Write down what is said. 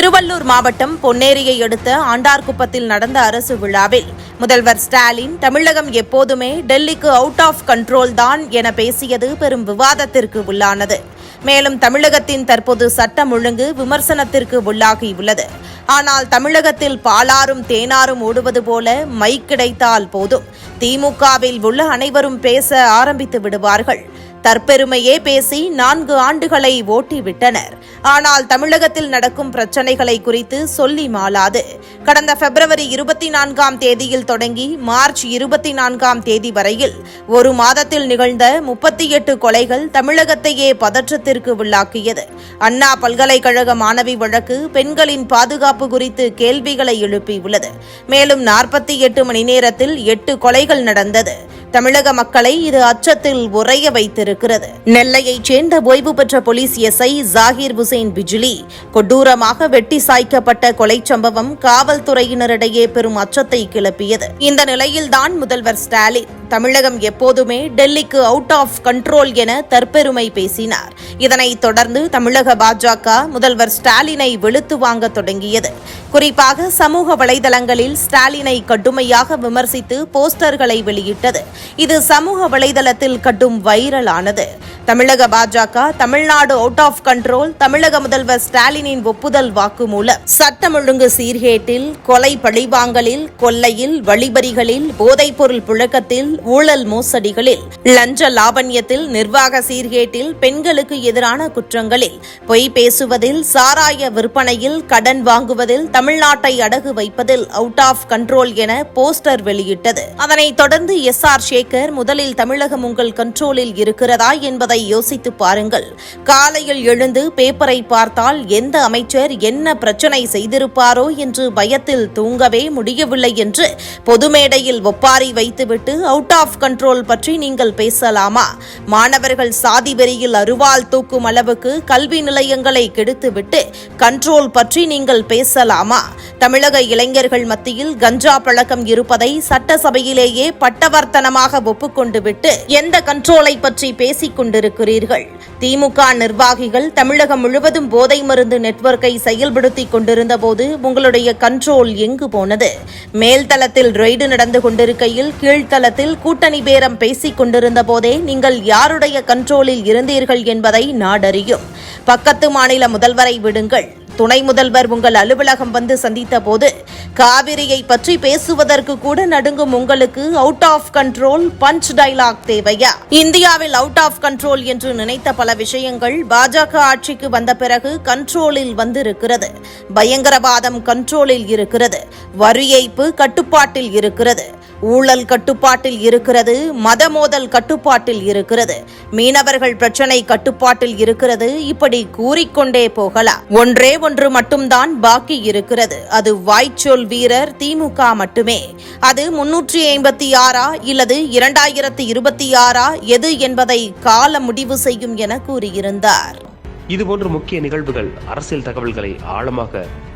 திருவள்ளூர் மாவட்டம் பொன்னேரியை அடுத்த ஆண்டார்குப்பத்தில் நடந்த அரசு விழாவில் முதல்வர் ஸ்டாலின் தமிழகம் எப்போதுமே டெல்லிக்கு அவுட் ஆஃப் கண்ட்ரோல் தான் என பேசியது பெரும் விவாதத்திற்கு உள்ளானது. மேலும் தமிழகத்தின் தற்போது சட்டம் ஒழுங்கு விமர்சனத்திற்கு உள்ளாகியுள்ளது ஆனால் தமிழகத்தில் பாலாரும் தேனாரும் ஓடுவது போல மைக் கிடைத்தால் போதும். திமுகவில் உள்ள அனைவரும் பேச ஆரம்பித்து விடுவார்கள். தற்பெருமையே பேசி நான்கு ஆண்டுகளை ஓட்டிவிட்டனர். ஆனால் தமிழகத்தில் நடக்கும் பிரச்சனைகளை குறித்து சொல்லி மாளாது. கடந்த பிப்ரவரி இருபத்தி நான்காம் தேதியில் தொடங்கி மார்ச் இருபத்தி நான்காம் தேதி வரையில் ஒரு மாதத்தில் நிகழ்ந்த முப்பத்தி எட்டு கொலைகள் தமிழகத்தையே பதற்றத்திற்கு உள்ளாக்கியது. அண்ணா பல்கலைக்கழக மாணவி வழக்கு பெண்களின் பாதுகாப்பு குறித்து கேள்விகளை எழுப்பியுள்ளது. மேலும் நாற்பத்தி எட்டு மணி நேரத்தில் எட்டு கொலைகள் நடந்தது. தமிழக மக்களை இது அச்சத்தில் உறைய வைத்திருக்கிறது. நெல்லையைச் சேர்ந்த ஓய்வு பெற்ற போலீஸ் எஸ்ஐ ஜாகிர் ஹுசைன் பிஜிலி கொடூரமாக வெட்டி சாய்க்கப்பட்ட கொலை சம்பவம் காவல்துறையினரிடையே பெரும் அச்சத்தை கிளப்பியது. இந்த நிலையில்தான் முதல்வர் ஸ்டாலின் தமிழகம் எப்போதுமே டெல்லிக்கு அவுட் ஆஃப் கண்ட்ரோல் என தற்பெருமை பேசினார். இதனைத் தொடர்ந்து தமிழக பாஜக முதல்வர் ஸ்டாலினை வெளுத்து வாங்க தொடங்கியது. குறிப்பாக சமூக வலைதளங்களில் ஸ்டாலினை கடுமையாக விமர்சித்து போஸ்டர்களை வெளியிட்டது. இது சமூக வலைதளத்தில் கட்டும் வைரலானது. தமிழக பாஜக தமிழ்நாடு அவுட் ஆஃப் கண்ட்ரோல் தமிழக முதல்வர் ஸ்டாலினின் ஒப்புதல் வாக்குமூலம். சட்டம் ஒழுங்கு சீர்கேட்டில் கொலை பழிவாங்கலில் கொள்ளையில் வழிபறிகளில் போதைப்பொருள் புழக்கத்தில் ஊழல் மோசடிகளில். லஞ்ச லாவண்யத்தில் நிர்வாக சீர்கேட்டில் பெண்களுக்கு எதிரான குற்றங்களில். பொய் பேசுவதில் சாராய விற்பனையில் கடன் வாங்குவதில் தமிழ்நாட்டை அடகு வைப்பதில் அவுட் ஆஃப் கண்ட்ரோல் என போஸ்டர் வெளியிட்டது. அதனைத் தொடர்ந்து எஸ் ஆர் சேகர் முதலில் தமிழகம் உங்கள் கண்ட்ரோலில் இருக்கிறதா என்பதை யோசித்து பாருங்கள். காலையில் எழுந்து பேப்பரை பார்த்தால் எந்த அமைச்சர் என்ன பிரச்சனை செய்திருப்பாரோ என்று பயத்தில் தூங்கவே முடியவில்லை என்று பொதுமேடையில் ஒப்பாரி வைத்துவிட்டு அவுட் ஆஃப் கண்ட்ரோல் பற்றி நீங்கள் பேசலாமா? மாணவர்கள் சாதி வெறியில் அருவாள் தூக்கும் அளவுக்கு கல்வி நிலையங்களை கெடுத்துவிட்டு கண்ட்ரோல் பற்றி நீங்கள் பேசலாமா? தமிழக இளைஞர்கள் மத்தியில் கஞ்சா பழக்கம் இருப்பதை சட்டசபையிலேயே பட்டவர்த்தனமாக ஒப்புக்கொண்டு விட்டு எந்த கண்ட்ரோலை பற்றி பேசிக் கொண்டிருக்கிறீர்கள் திமுக நிர்வாகிகள் தமிழகம் முழுவதும் போதை மருந்து நெட்வொர்க்கை செயல்படுத்திக் கொண்டிருந்த போது உங்களுடைய கண்ட்ரோல் எங்கு போனது? மேல்தளத்தில் ரெய்டு நடந்து கொண்டிருக்கையில் கீழ்த்தளத்தில் கூட்டணி பேரம் பேசிக் கொண்டிருந்த போதே நீங்கள் யாருடைய கண்ட்ரோலில் இருந்தீர்கள் என்பதை நாடறியும். பக்கத்து மாநில முதல்வரை விடுங்கள். துணை முதல்வர் உங்கள் அலுவலகம் வந்து சந்தித்த போது காவிரியை பற்றி பேசுவதற்கு கூட நடுங்கும் உங்களுக்கு out of control punch dialogue தேவையா? இந்தியாவில் அவுட் ஆஃப் கண்ட்ரோல் என்று நினைத்த பல விஷயங்கள் பாஜக ஆட்சிக்கு வந்த பிறகு கண்ட்ரோலில் வந்திருக்கிறது. பயங்கரவாதம் கண்ட்ரோலில் இருக்கிறது. வரி ஏய்ப்பு கட்டுப்பாட்டில் இருக்கிறது. ஊழல் கட்டுப்பாட்டில் இருக்கிறது மத மோதல் கட்டுப்பாட்டில் இருக்கிறது. மீனவர்கள் பிரச்சனை கட்டுப்பாட்டில் இருக்கிறது இப்படி கூறிக்கொண்டே போகலாம். ஒன்றே ஒன்று மட்டும்தான் பாக்கி இருக்கிறது. அது வாய்ச்சொல் வீரர் திமுக மட்டுமே. அது முன்னூற்றி ஐம்பத்தி ஆறா இல்லது இரண்டாயிரத்தி இருபத்தி ஆறா? எது என்பதை கால முடிவு செய்யும் என கூறியிருந்தார். இதுபோன்ற முக்கிய நிகழ்வுகள் அரசியல் தகவல்களை ஆழமாக